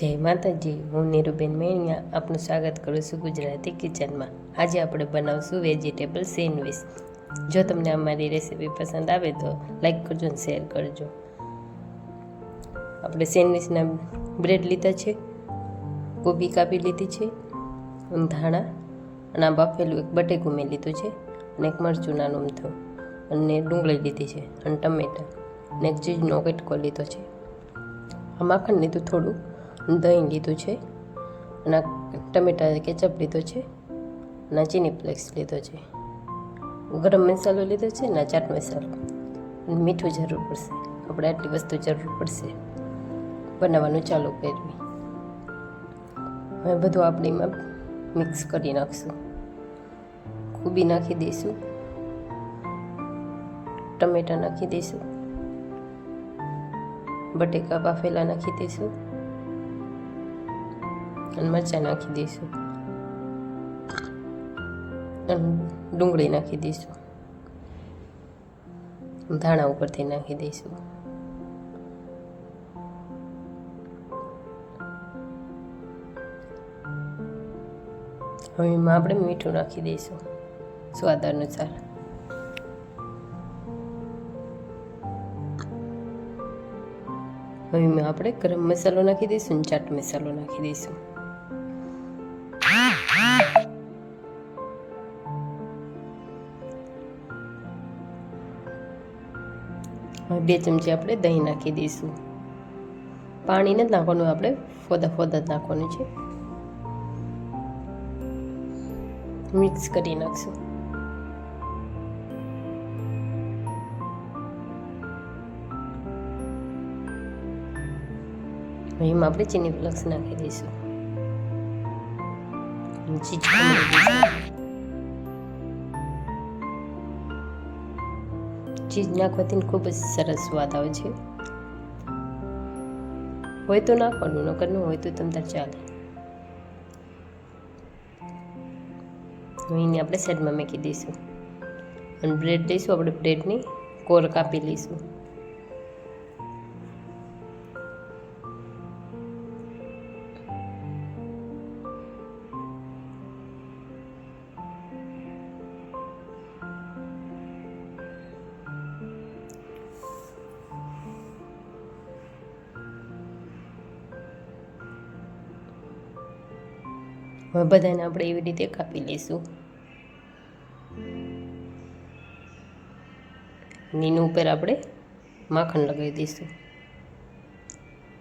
જય માતાજી, હું નીરુબેન મેણિયા, આપનું સ્વાગત કરું છું ગુજરાતી કિચનમાં. આજે આપણે બનાવશું વેજીટેબલ સેન્ડવિચ જો તમને અમારી રેસીપી પસંદ આવે તો લાઈક કરજો અને શેર કરજો. આપણે સેન્ડવિચના બ્રેડ લીધા છે, કોબી કાપી લીધી છે, ધાણા, અને આ બાફેલું એક બટેકું મેં લીધું છે, અને એક મરચું નાનું અને ડુંગળી લીધી છે, અને ટમેટા અને એક ચીજનો કટકો લીધો છે. આ માખણ લીધું થોડું દહીં લીધું છે અને ટમેટા કેચઅપ લીધો છે ના ચીની ફ્લેક્સ લીધો છે. ગરમ મસાલો લીધો છે ના ચાટ મસાલો. મીઠું જરૂર પડશે. આપણે આટલી વસ્તુ જરૂર પડશે. બનાવવાનું ચાલુ કરવી. હવે બધું આપણે એમાં મિક્સ કરી નાખશું. ખૂબી નાખી દઈશું. ટમેટા નાખી દઈશું. બટેકા, બાફેલા નાખી દઈશું. અને મરચાં નાખી દઈશું. અને ડુંગળી નાખી દઈશું. ધાણા ઉપરથી નાખી દઈશું. હવે એમાં આપણે મીઠું નાખી દઈશું. સ્વાદ અનુસાર. હવે આપણે ગરમ મસાલો નાખી દઈશું ચાટ મસાલો નાખી દઈશું. હવે બે ચમચી આપણે દહીં નાખી દઈશું. પાણી નથી નાખવાનું આપણે, ફોદા ફોદા જ નાખવાનું છે. મિક્સ કરી નાખશું. એમાં આપણે ચીની ફ્લક્સ નાખી દઈશું. ખમણી ચીજ નાખવાથી ખૂબ જ સરસ સ્વાદ આવે છે. હોય તો નાખવાનું, નકર હોય તો તમ તાર ચાલે. એને આપણે સાઈડમાં મૂકી દઈશું. અને બ્રેડ લઈશું આપણે બ્રેડની કોર કાપી લઈશું. હવે બધાને આપણે એવી રીતે કાપી લઈશું. નીનું ઉપર આપણે માખણ લગાવી દઈશું.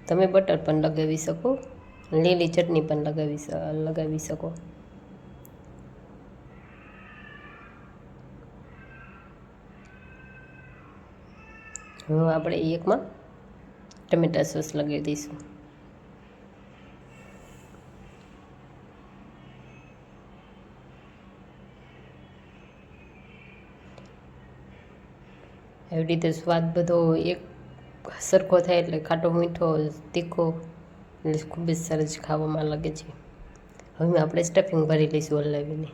તમે બટર પણ લગાવી શકો, લીલી ચટણી પણ લગાવી લગાવી શકો. હવે આપણે એકમાં ટમેટા સોસ લગાવી દઈશું. એવી રીતે સ્વાદ બધો એક સરખો થાય એટલે ખાટો મીઠો, તીખો એટલે ખૂબ જ સરસ ખાવામાં લાગે છે. હવે આપણે સ્ટફિંગ ભરી લઈશું હલાવીને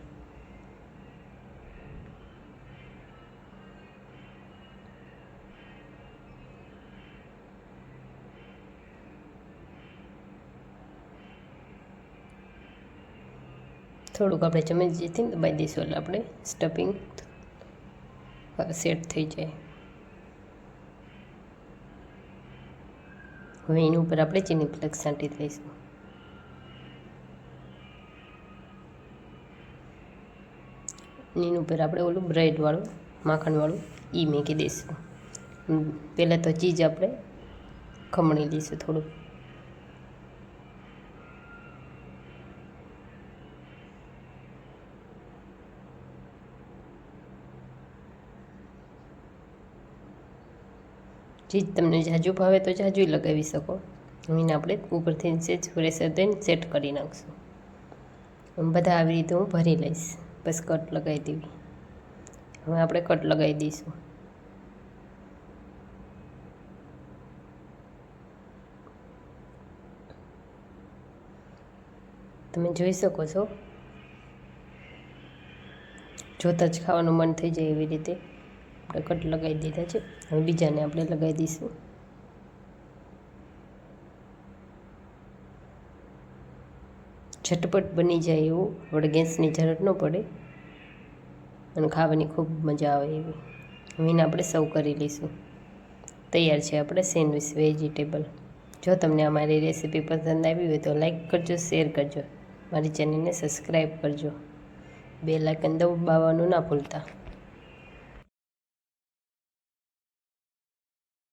થોડુંક આપણે ચમચીથી દબાઈ દઈશું એટલે આપણે સ્ટફિંગ સેટ થઈ જાય. હવે એની ઉપર આપણે ચીની ફ્લેક્સ છાંટી દઈશું. એની ઉપર આપણે ઓલું બ્રેડવાળું માખણવાળું એ મેકી દઈશું. પહેલાં તો ચીજ આપણે ખમણી લઈશું થોડું ચીજ તમને જાજુ ભાવે તો જાજુ લગાવી શકો. એને આપણે ઉપરથી સેજ પ્રેશર દઈને સેટ કરી નાખશું. બધા આવી રીતે હું ભરી લઈશ. બસ કટ લગાવી દેવી. હવે આપણે કટ લગાવી દઈશું. તમે જોઈ શકો છો? જોતાં જ ખાવાનું મન થઈ જાય એવી રીતે. આપણે કટ લગાવી દીધા છે. હવે બીજાને આપણે લગાવી દઈશું. ઝટપટ બની જાય એવું. આપણે ગેસની જરૂર ન પડે. અને ખાવાની ખૂબ મજા આવે એવી. મીન આપણે સર્વ કરી લઈશું. તૈયાર છે આપણે સેન્ડવિચ, વેજીટેબલ. જો તમને અમારી રેસીપી પસંદ આવી હોય તો લાઇક કરજો, શેર કરજો. મારી ચેનલને સબસ્ક્રાઈબ કરજો. બે લાઇકન દબાવવાનું ના ભૂલતા.